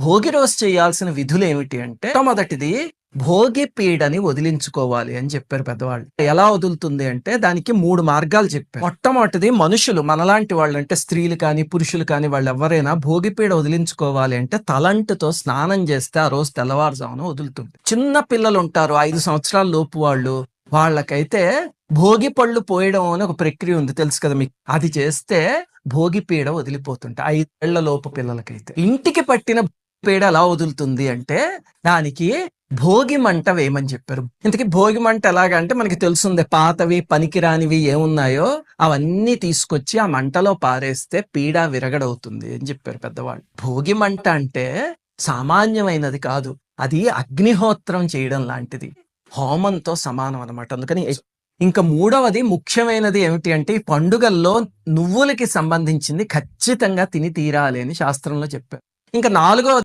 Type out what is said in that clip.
భోగి రోజు చేయాల్సిన విధులు ఏమిటి అంటే మొదటిది భోగి పీడని వదిలించుకోవాలి అని చెప్పారు పెద్దవాళ్ళు. ఎలా వదులుతుంది అంటే దానికి మూడు మార్గాలు చెప్పారు. మొట్టమొదటిది మనుషులు మనలాంటి వాళ్ళు అంటే స్త్రీలు కానీ పురుషులు కానీ వాళ్ళు ఎవరైనా భోగి పీడ వదిలించుకోవాలి అంటే తలంటుతో స్నానం చేస్తే ఆ రోజు తెల్లవారుజామున వదులుతుంది. చిన్న పిల్లలు ఉంటారు ఐదు సంవత్సరాల లోపు వాళ్ళు వాళ్ళకైతే భోగి పళ్ళు పోయడం అని ఒక ప్రక్రియ ఉంది తెలుసు కదా మీకు. అది చేస్తే భోగి పీడ వదిలిపోతుంటే ఐదేళ్ళ లోపు పిల్లలకైతే. ఇంటికి పట్టిన పీడ ఎలా వదులుతుంది అంటే దానికి భోగి మంట వేయమని చెప్పారు. ఇంతకీ భోగి మంట ఎలాగంటే మనకి తెలుసుంది పాతవి పనికిరానివి ఏమున్నాయో అవన్నీ తీసుకొచ్చి ఆ మంటలో పారేస్తే పీడ విరగడవుతుంది అని చెప్పారు పెద్దవాళ్ళు. భోగి మంట అంటే సామాన్యమైనది కాదు. అది అగ్నిహోత్రం చేయడం లాంటిది. హోమంతో సమానం అన్నమాట. అందుకని ఇంకా మూడవది ముఖ్యమైనది ఏమిటి అంటే ఈ పండుగల్లో నువ్వులకి సంబంధించింది ఖచ్చితంగా తిని తీరాలి అని శాస్త్రంలో చెప్పారు. ఇంకా నాలుగో